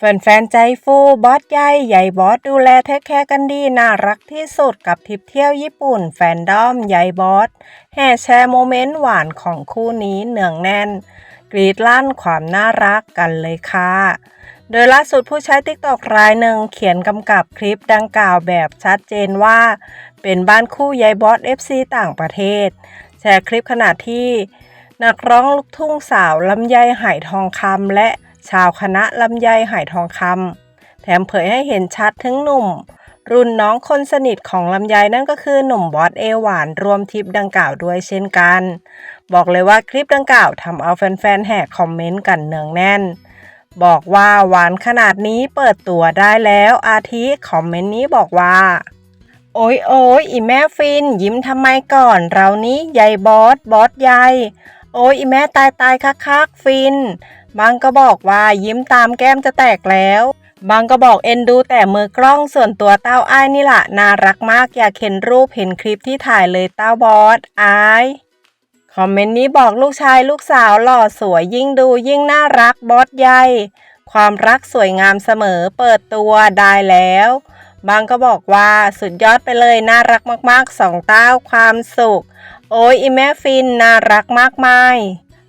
แฟนๆ ใจฟูบอสใหญ่ใหญ่บอสดูแลเทคแคร์กันดี น่ารักที่สุดกับทริปเที่ยวญี่ปุ่น แฟนดอมใหญ่บอสแห่แชร์โมเมนต์หวานของคู่นี้เนืองแน่น กรีดลั่นความน่ารักกันเลยค่ะ โดยล่าสุดผู้ใช้ติ๊กตอกรายหนึ่งเขียนกำกับคลิปดังกล่าวแบบชัดเจนว่า เป็นบ้านคู่ยายบอส FC ต่างประเทศ แชร์คลิปขณะที่ นักร้องลูกทุ่งสาวลำไยไหทองคำและ ชาวคณะลำไยไหทองคำแถมเผยให้เห็นชัดถึงหนุ่ม รุ่นน้องคนสนิทของลำไยนั่นก็คือหนุ่มบอสเอหวานรวมทิปดังกล่าวด้วยเช่นกัน บอกเลยว่าคลิปดังกล่าวทำเอาแฟนๆแห่คอมเมนต์กันเนืองแน่น บอกว่าหวานขนาดนี้เปิดตัวได้แล้วอาทิคอมเมนต์นี้บอกว่าโอ้ยโอ้ยอีแม่ฟิน ยิ้มทำไมก่อน เรานี้ยายบอส บอสยาย โอ้ยแม่ตายตายคักคักๆฟิน บางก็บอกว่ายิ้มตามแก้มจะแตกแล้ว บางก็บอกเอ็นดูแต่มือกล้องส่วนตัวเต้าอ้ายนี่แหละน่ารักมากอยากเห็นรูปเห็นคลิปที่ถ่ายเลยเต้าบอสอายคอมเมนต์นี้บอกลูกชายลูกสาวหล่อสวยยิ่งดูยิ่งน่ารักบอสใหญ่ความรักสวยงามเสมอเปิดตัวได้แล้ว บางก็บอกว่าสุดยอดไปเลยน่ารักมากๆสองเต้าความสุข โอ้ยอีแม่ฟินน่ารักมากมาย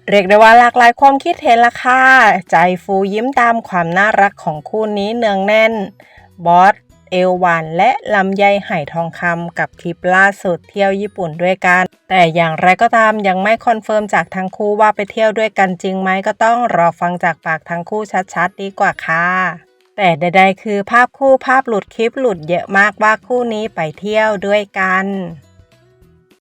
เรียกได้ว่าหลากหลายความคิดเห็นละค่ะ ใจฟูยิ้มตามความน่ารักของคู่นี้เนืองแน่น บอส เอลหวานและลำไยไหทองคำกับคลิปล่าสุดเที่ยวญี่ปุ่นด้วยกัน แต่อย่างไรก็ตามยังไม่คอนเฟิร์มจากทั้งคู่ว่าไปเที่ยวด้วยกันจริงไหมก็ต้องรอฟังจากปากทั้งคู่ชัดๆ ดีกว่าค่ะ แต่ใดๆคือภาพคู่ภาพหลุดคลิปหลุดเยอะมากว่าคู่นี้ไปเที่ยวด้วยกัน